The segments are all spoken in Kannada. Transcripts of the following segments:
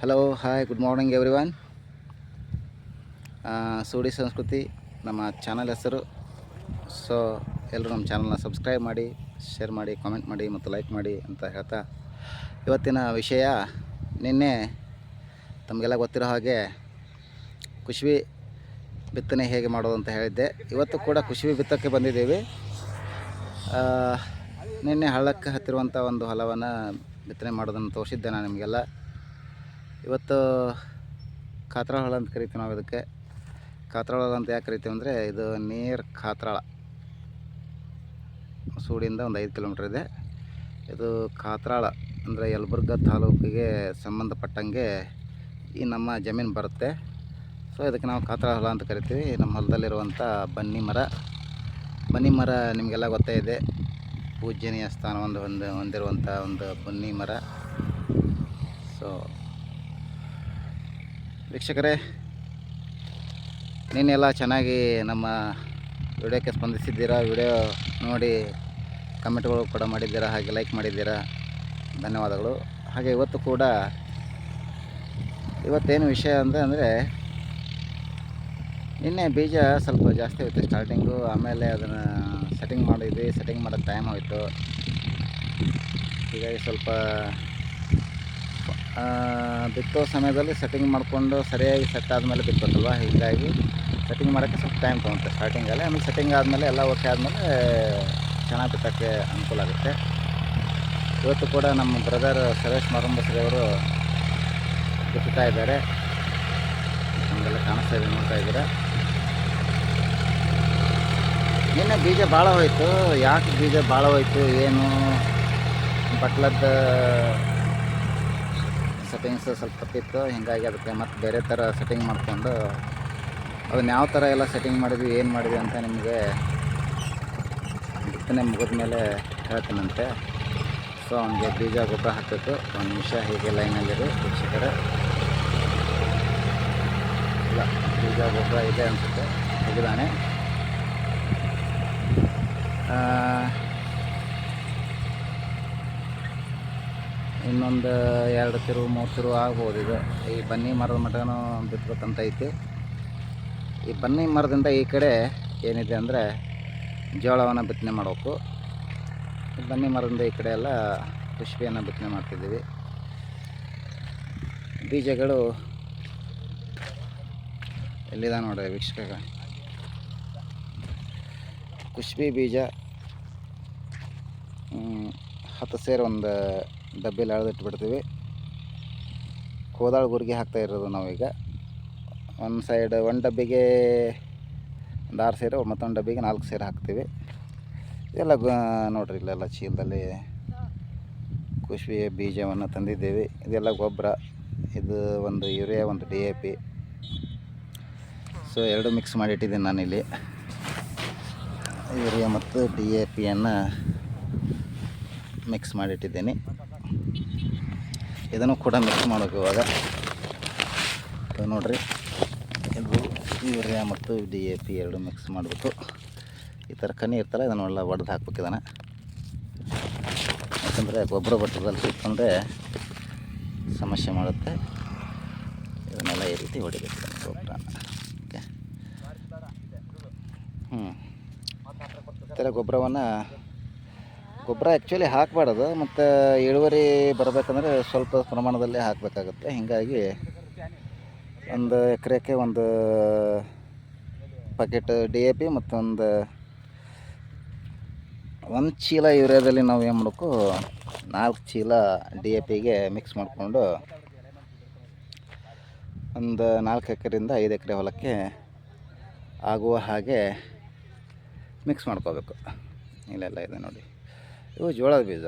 Hello hi good morning everyone Sudi ಸಂಸ್ಕೃತಿ ನಮ್ಮ ಚಾನಲ್ ಹೆಸರು. ಸೊ ಎಲ್ಲರೂ ನಮ್ಮ ಚಾನಲ್ನ ಸಬ್ಸ್ಕ್ರೈಬ್ ಮಾಡಿ ಶೇರ್ ಮಾಡಿ ಕಾಮೆಂಟ್ ಮಾಡಿ ಮತ್ತು ಲೈಕ್ ಮಾಡಿ ಅಂತ ಹೇಳ್ತಾ ಇವತ್ತಿನ ವಿಷಯ ನಿನ್ನೆ ತಮಗೆಲ್ಲ ಗೊತ್ತಿರೋ ಹಾಗೆ ಕುಶ್ವಿ ಬಿತ್ತನೆ ಹೇಗೆ ಮಾಡೋದು ಅಂತ ಹೇಳಿದ್ದೆ. ಇವತ್ತು ಕೂಡ ಕುಶ್ವಿ ಬಿತ್ತಕ್ಕೆ ಬಂದಿದ್ದೀವಿ. ನಿನ್ನೆ ಹಳ್ಳಕ್ಕೆ ಹತ್ತಿರುವಂಥ ಒಂದು ಹೊಲವನ್ನು ಬಿತ್ತನೆ ಮಾಡೋದನ್ನು ತೋರಿಸಿದ್ದೆ ನಾನು ನಿಮಗೆಲ್ಲ. ಇವತ್ತು ಕಾತ್ರಾಳ ಅಂತ ಕರಿತೀವಿ ನಾವು ಇದಕ್ಕೆ. ಕಾತ್ರಾಳ ಅಂತ ಯಾಕೆ ಕರಿತೀವಿ ಅಂದರೆ ಇದು ನೀರು ಕಾತ್ರಾಳ. ಸೂಡಿಂದ ಒಂದು ಐದು ಕಿಲೋಮೀಟ್ರ್ ಇದೆ. ಇದು ಕಾತ್ರಾಳ ಅಂದರೆ ಯಲಬುರ್ಗ ತಾಲೂಕಿಗೆ ಸಂಬಂಧಪಟ್ಟಂಗೆ ಈ ನಮ್ಮ ಜಮೀನು ಬರುತ್ತೆ. ಸೊ ಇದಕ್ಕೆ ನಾವು ಕಾತ್ರಾಳ ಅಂತ ಕರಿತೀವಿ. ನಮ್ಮ ಹೊಲದಲ್ಲಿರುವಂಥ ಬನ್ನಿ ಮರ. ಬನ್ನಿ ಮರ ನಿಮಗೆಲ್ಲ ಗೊತ್ತೇ ಇದೆ. ಪೂಜ್ಯನೀಯ ಸ್ಥಾನವನ್ನು ಒಂದು ಹೊಂದಿರುವಂಥ ಒಂದು ಬನ್ನಿ ಮರ. ಸೊ ವೀಕ್ಷಕರೇ, ನೀನೆಲ್ಲ ಚೆನ್ನಾಗಿ ನಮ್ಮ ವಿಡಿಯೋಕ್ಕೆ ಸ್ಪಂದಿಸಿದ್ದೀರಾ? ವಿಡಿಯೋ ನೋಡಿ ಕಮೆಂಟ್ಗಳು ಕೂಡ ಮಾಡಿದ್ದೀರಾ? ಹಾಗೆ ಲೈಕ್ ಮಾಡಿದ್ದೀರಾ? ಧನ್ಯವಾದಗಳು. ಹಾಗೆ ಇವತ್ತು ಕೂಡ ಇವತ್ತೇನು ವಿಷಯ ಅಂದರೆ ಅಂದರೆ, ನಿನ್ನೆ ಬೀಜ ಸ್ವಲ್ಪ ಜಾಸ್ತಿ ಹೋಯ್ತು ಸ್ಟಾರ್ಟಿಂಗು ಆಮೇಲೆ ಅದನ್ನು ಸೆಟ್ಟಿಂಗ್ ಮಾಡಿದ್ವಿ ಸೆಟ್ಟಿಂಗ್ ಮಾಡೋಕ್ಕೆ ಟೈಮ್ ಹೋಯಿತು. ಹೀಗಾಗಿ ಸ್ವಲ್ಪ ಬಿತ್ತೋ ಸಮಯದಲ್ಲಿ ಸೆಟ್ಟಿಂಗ್ ಮಾಡಿಕೊಂಡು ಸರಿಯಾಗಿ ಸೆಟ್ ಆದಮೇಲೆ ಬಿತ್ತಲ್ವ ಹೀಗಾಗಿ ಸೆಟ್ಟಿಂಗ್ ಮಾಡೋಕ್ಕೆ ಸ್ವಲ್ಪ ಟೈಮ್ ತೊಗೊಳುತ್ತೆ ಸ್ಟಾರ್ಟಿಂಗಲ್ಲಿ ಆಮೇಲೆ ಸೆಟ್ಟಿಂಗ್ ಆದಮೇಲೆ ಎಲ್ಲ ಓಕೆ ಆದಮೇಲೆ ಚೆನ್ನಾಗಿ ಬಿತ್ತೋಕ್ಕೆ ಅನುಕೂಲ ಆಗುತ್ತೆ. ಇವತ್ತು ಕೂಡ ನಮ್ಮ ಬ್ರದರ್ ಸುರೇಶ್ ಮಾರಂಬಸ್ರಿ ಅವರು ಬಿತ್ತುತ್ತಾ ಇದ್ದಾರೆ. ನಮಗೆಲ್ಲ ಕಾಣಿಸ್ತಾ ಇದೆ, ನೋಡ್ತಾ ಇದ್ದೀರಾ? ನಿನ್ನೆ ಬೀಜ ಭಾಳ ಹೋಯಿತು. ಯಾಕೆ ಬೀಜ ಭಾಳ ಹೋಯಿತು? ಏನು? ಬಟ್ಲದ ಸೆಟ್ಟಿಂಗ್ಸ್ ಸ್ವಲ್ಪ ತಪ್ಪಿತ್ತು ಹೀಗಾಗಿ ಅದಕ್ಕೆ ಮತ್ತೆ ಬೇರೆ ಥರ ಸೆಟ್ಟಿಂಗ್ ಮಾಡಿಕೊಂಡು, ಅದನ್ನ ಯಾವ ಥರ ಎಲ್ಲ ಸೆಟ್ಟಿಂಗ್ ಮಾಡಿದ್ವಿ, ಏನು ಮಾಡಿದ್ವಿ ಅಂತ ನಿಮಗೆ ಬಿತ್ತನೆ ಮುಗಿದ ಮೇಲೆ ಹೇಳ್ತೀನಂತೆ. ಸೊ ಅವನಿಗೆ ಬೀಜ ಗೊಬ್ಬರ ಹಾಕಬೇಕು. ಒಂದು ನಿಮಿಷ ಹೀಗೆ ಲೈನಲ್ಲಿರು ಶಿಕ್ಷಕರ ಇಲ್ಲ, ಬೀಜ ಗೊಬ್ಬರ ಇದೆ ಅನಿಸುತ್ತೆ. ತೆಗೆದಾನೆ. ಇನ್ನೊಂದು ಎರಡು ತಿರು, ಮೂರು ತಿರು ಆಗ್ಬೋದು ಇದು. ಈ ಬನ್ನಿ ಮರದ ಮಟನೂ ಬಿತ್ಬೇಕಂತ ಐತಿ. ಈ ಬನ್ನಿ ಮರದಿಂದ ಈ ಕಡೆ ಏನಿದೆ ಅಂದರೆ ಜೋಳವನ್ನು ಬಿತ್ತನೆ ಮಾಡಬೇಕು. ಬನ್ನಿ ಮರದಿಂದ ಈ ಕಡೆ ಎಲ್ಲ ಪುಷ್ಪಿಯನ್ನು ಬಿತ್ತನೆ ಮಾಡ್ತಿದ್ದೀವಿ. ಬೀಜಗಳು ಎಲ್ಲಿದೆ ನೋಡ್ರಿ ವೀಕ್ಷಕ ಕುಷ್ಬಿ ಬೀಜ ಹತ್ತು ಸೇರು ಒಂದು ಡಬ್ಬಿಲಿ ಎಳೆದಿಟ್ಬಿಡ್ತೀವಿ ಕೋದಾಳು ಗುರ್ಗಿ ಹಾಕ್ತಾ ಇರೋದು ನಾವೀಗ. ಒಂದು ಸೈಡ್ ಒಂದು ಡಬ್ಬಿಗೆ ಒಂದು ಆರು ಸೇರು, ಮತ್ತೊಂದು ಡಬ್ಬಿಗೆ ನಾಲ್ಕು ಸೇರು ಹಾಕ್ತೀವಿ. ಎಲ್ಲ ನೋಡ್ರಿ ಇಲ್ಲೆಲ್ಲ ಚೀಲದಲ್ಲಿ ಕುಷ್ಬಿ ಬೀಜವನ್ನು ತಂದಿದ್ದೇವೆ. ಇದೆಲ್ಲ ಗೊಬ್ಬರ, ಇದು ಒಂದು ಯೂರಿಯಾ, ಒಂದು ಡಿ ಎ ಪಿ. ಸೊ ಎರಡು ಮಿಕ್ಸ್ ಮಾಡಿ ಇಟ್ಟಿದ್ದೀನಿ ನಾನಿಲ್ಲಿ. ಯೂರಿಯಾ ಮತ್ತು ಡಿ ಎ ಪಿಯನ್ನು ಮಿಕ್ಸ್ ಮಾಡಿಟ್ಟಿದ್ದೀನಿ. ಇದನ್ನು ಕೂಡ ಮಿಕ್ಸ್ ಮಾಡೋಕೆ ಇವಾಗ. ನೋಡಿರಿ ಇದು ಯೂರಿಯಾ ಮತ್ತು ಡಿ ಎ ಪಿ ಎರಡು ಮಿಕ್ಸ್ ಮಾಡಬೇಕು. ಈ ಥರ ಕನಿ ಇರ್ತಲ್ಲ, ಇದನ್ನೆಲ್ಲ ಒಡೆದು ಹಾಕ್ಬೇಕು ಇದನ್ನು. ಯಾಕಂದರೆ ಗೊಬ್ಬರ ಬಟ್ಟದಲ್ಲಿ ಸಿಕ್ಕಂದರೆ ಸಮಸ್ಯೆ ಮಾಡುತ್ತೆ. ಇದನ್ನೆಲ್ಲ ಈ ರೀತಿ ಹೊಡಿಬೇಕು ಗೊಬ್ಬರ. ಓಕೆ ಹ್ಞೂ ಈ ಥರ ಗೊಬ್ಬರವನ್ನು ಗೊಬ್ಬರ ಆ್ಯಕ್ಚುಲಿ ಹಾಕಬಾರ್ದು. ಮತ್ತು ಇಳುವರಿ ಬರಬೇಕಂದ್ರೆ ಸ್ವಲ್ಪ ಪ್ರಮಾಣದಲ್ಲಿ ಹಾಕಬೇಕಾಗುತ್ತೆ. ಹೀಗಾಗಿ ಒಂದು ಎಕರೆಗೆ ಒಂದು ಪ್ಯಾಕೆಟ್ ಡಿ ಎ ಪಿ ಮತ್ತೊಂದು ಒಂದು ಚೀಲ ಯೂರಿಯಾದಲ್ಲಿ ನಾವು ಏನು ಮಾಡಬೇಕು? ನಾಲ್ಕು ಚೀಲ ಡಿ ಎ ಪಿಗೆ ಮಿಕ್ಸ್ ಮಾಡಿಕೊಂಡು ಒಂದು ನಾಲ್ಕು ಎಕರೆಯಿಂದ ಐದು ಎಕರೆ ಹೊಲಕ್ಕೆ ಆಗುವ ಹಾಗೆ ಮಿಕ್ಸ್ ಮಾಡ್ಕೋಬೇಕು. ಇಲ್ಲೆಲ್ಲ ಇದೆ ನೋಡಿ. ಇವು ಜೋಳದ ಬೀಜ.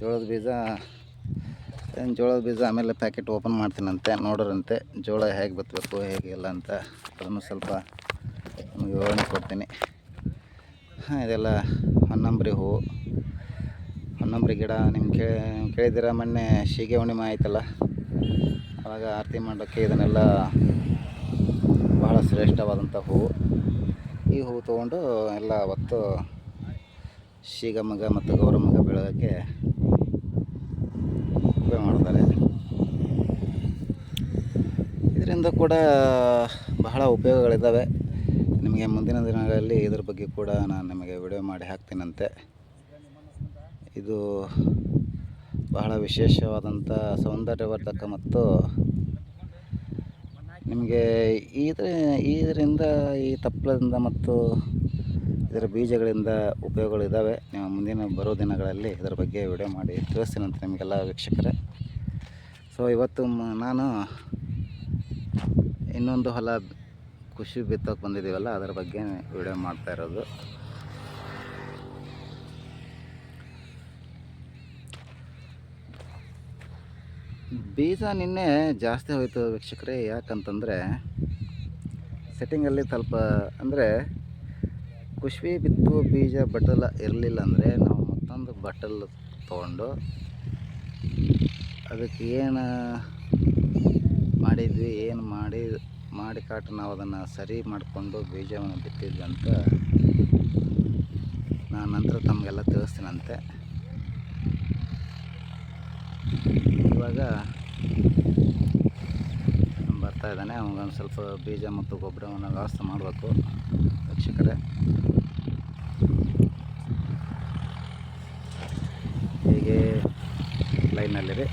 ಜೋಳದ ಬೀಜ ಜೋಳದ ಬೀಜ ಆಮೇಲೆ ಪ್ಯಾಕೆಟ್ ಓಪನ್ ಮಾಡ್ತೀನಂತೆ, ನೋಡೋರಂತೆ ಜೋಳ ಹೇಗೆ ಬತ್ತಬೇಕು ಹೇಗೆ ಇಲ್ಲ ಅಂತ. ಅದನ್ನು ಸ್ವಲ್ಪ ನಿಮಗೆ ವಿವರಣೆ ಕೊಡ್ತೀನಿ. ಹಾಂ, ಇದೆಲ್ಲ ಹೊನ್ನಂಬ್ರಿ ಹೂವು ಹೊನ್ನಂಬ್ರಿ ಗಿಡ ನಿಮ್ಮ ಕೇಳಿ ಕೇಳಿದ್ದೀರ ಮೊನ್ನೆ ಶೀಗೆ ಹುಣ್ಣಿಮೆ ಆಯ್ತಲ್ಲ? ಆವಾಗ ಆರತಿ ಮಾಡೋಕ್ಕೆ ಇದನ್ನೆಲ್ಲ ಬಹಳ ಶ್ರೇಷ್ಠವಾದಂಥ ಹೂವು ಈ ಹೂವು ತೊಗೊಂಡು ಎಲ್ಲ ಅವತ್ತು ಶೀಗಮ್ಮಗ ಮತ್ತು ಗೌರಮಗ ಬೆಳೆಯೋಕ್ಕೆ ಉಪಯೋಗ ಮಾಡ್ತಾರೆ. ಇದರಿಂದ ಕೂಡ ಬಹಳ ಉಪಯೋಗಗಳಿದ್ದಾವೆ. ನಿಮಗೆ ಮುಂದಿನ ದಿನಗಳಲ್ಲಿ ಇದ್ರ ಬಗ್ಗೆ ಕೂಡ ನಾನು ನಿಮಗೆ ವಿಡಿಯೋ ಮಾಡಿ ಹಾಕ್ತೀನಂತೆ. ಇದು ಬಹಳ ವಿಶೇಷವಾದಂಥ ಸೌಂದರ್ಯವರ್ಧಕ ಮತ್ತು ನಿಮಗೆ ಇದ್ರ ಇದರಿಂದ ಈ ತಪ್ಪಲದಿಂದ ಮತ್ತು ಇದರ ಬೀಜಗಳಿಂದ ಉಪಯೋಗಗಳಿದ್ದಾವೆ ನೀವು ಮುಂದಿನ ಬರೋ ದಿನಗಳಲ್ಲಿ ಇದರ ಬಗ್ಗೆ ವಿಡಿಯೋ ಮಾಡಿ ತಿಳಿಸ್ತೀನಂತೆ ನಿಮಗೆಲ್ಲ ವೀಕ್ಷಕರೇ. ಸೊ ಇವತ್ತು ನಾನು ಇನ್ನೊಂದು ಹೊಲ ಖುಷಿ ಬಿತ್ತೋಕೆ ಬಂದಿದ್ದೀವಲ್ಲ, ಅದರ ಬಗ್ಗೆ ವಿಡಿಯೋ ಮಾಡ್ತಾ ಇರೋದು. ಬೀಜ ನಿನ್ನೆ ಜಾಸ್ತಿ ಹೋಯಿತು ವೀಕ್ಷಕರೇ, ಯಾಕಂತಂದರೆ ಸೆಟ್ಟಿಂಗಲ್ಲಿ ಸ್ವಲ್ಪ ಅಂದರೆ ಕುಶ್ಬಿ ಬಿತ್ತುವ ಬೀಜ ಬಟಲ್ ಇರಲಿಲ್ಲ ಅಂದರೆ ನಾವು ಮತ್ತೊಂದು ಬಟಲ್ ತೊಗೊಂಡು ಅದಕ್ಕೆ ಏನು ಮಾಡಿದ್ವಿ, ಏನು ಮಾಡಿ ಮಾಡಿ ಕಾಟ ನಾವು ಅದನ್ನು ಸರಿ ಮಾಡಿಕೊಂಡು ಬೀಜವನ್ನು ಬಿತ್ತಿದ್ವಿ ಅಂತ ನಾನು ನಂತರ ತಮಗೆಲ್ಲ ತಿಳಿಸ್ತೀನಂತೆ. ಇವಾಗ ಬರ್ತಾ ಇದ್ದಾನೆ. ಅವನಿಗೊಂದು ಸ್ವಲ್ಪ ಬೀಜ ಮತ್ತು ಗೊಬ್ಬರವನ್ನು ವ್ಯವಸ್ಥೆ ಮಾಡಬೇಕು ವೀಕ್ಷಕರೇ. ಹೀಗೆ ಲೈನಲ್ಲಿರಿ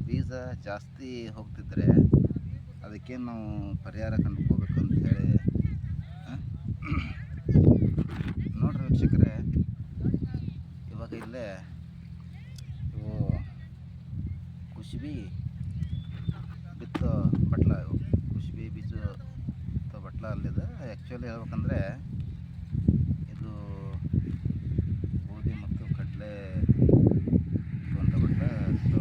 ಬೀಜ ಜಾಸ್ತಿ ಹೋಗ್ತಿದ್ರೆ ಅದಕ್ಕೇನು ನಾವು ಪರಿಹಾರ ಕಂಡುಕೋಬೇಕು ಅಂತ ಹೇಳಿ? ನೋಡ್ರಿ ವೀಕ್ಷಕರೇ, ಇವಾಗ ಇಲ್ಲೇ ಇವು ಕುಶಿಬಿ ಬಿತ್ತೋ ಬಟ್ಲ ಇವು ಕುಶಿಬಿ ಬೀಜ ಬಿತ್ತೋ ಬಟ್ಲ ಅಲ್ಲಿದೆ ಆ್ಯಕ್ಚುಲಿ ಹೇಳ್ಬೇಕಂದ್ರೆ ಇದು ಗೋಧಿ ಮತ್ತು ಕಡಲೆ ಒಂದು ಬಟ್ಲ ಸೊ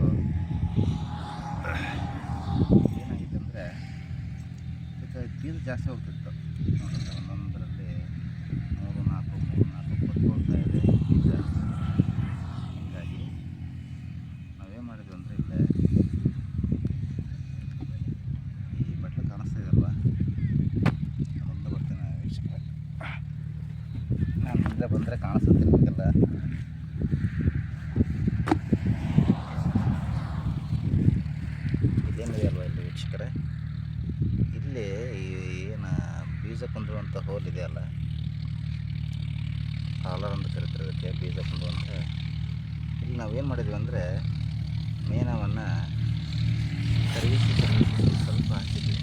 ಏನಾಗಿದೆ ಅಂದರೆ ಇದಕ್ಕೆ ಬೀಜ ಜಾಸ್ತಿ ಹೋಗ್ತಿತ್ತು. ಒಂದೊಂದರಲ್ಲಿ ಮೂರು ನಾಲ್ಕು ಮೂರು ನಾಲ್ಕು ಕೊಟ್ಟು ಹೋಗ್ತಾ ಇದೆ ಜಾಸ್ತಿ. ಹೀಗಾಗಿ ನಾವೇನು ಮಾಡಿದ್ವಿ ಅಂದರೆ ಇಲ್ಲೇ ಈ ಬಟ್ಟೆ ಕಾಣಿಸ್ತಾ ಇದಲ್ವ? ಮುಂದೆ ಬರ್ತೀನಿ ನಾನು ಮುಂದೆ ಬಂದರೆ ಕಾಣಿಸುತ್ತೆ ನಿಮಗೆಲ್ಲ. ಅಲ್ವಾ ಇಲ್ಲಿ ವೀಕ್ಷಕರೇ? ಇಲ್ಲಿ ಏನು ಬೀಜ ಕುಂದಿರುವಂಥ ಹೋಲ್ ಇದೆಯಲ್ಲ ಹಾಲರ್ ಅಂತ ಕರಿತಾರೆ ಬೀಜ ಕುಂದುವಂಥ ಇಲ್ಲಿ ನಾವೇನು ಮಾಡಿದ್ವಿ ಅಂದರೆ ಮೇನವನ್ನು ಕರಗಿಸಿ ಸ್ವಲ್ಪ ಹಾಕಿದ್ವಿ.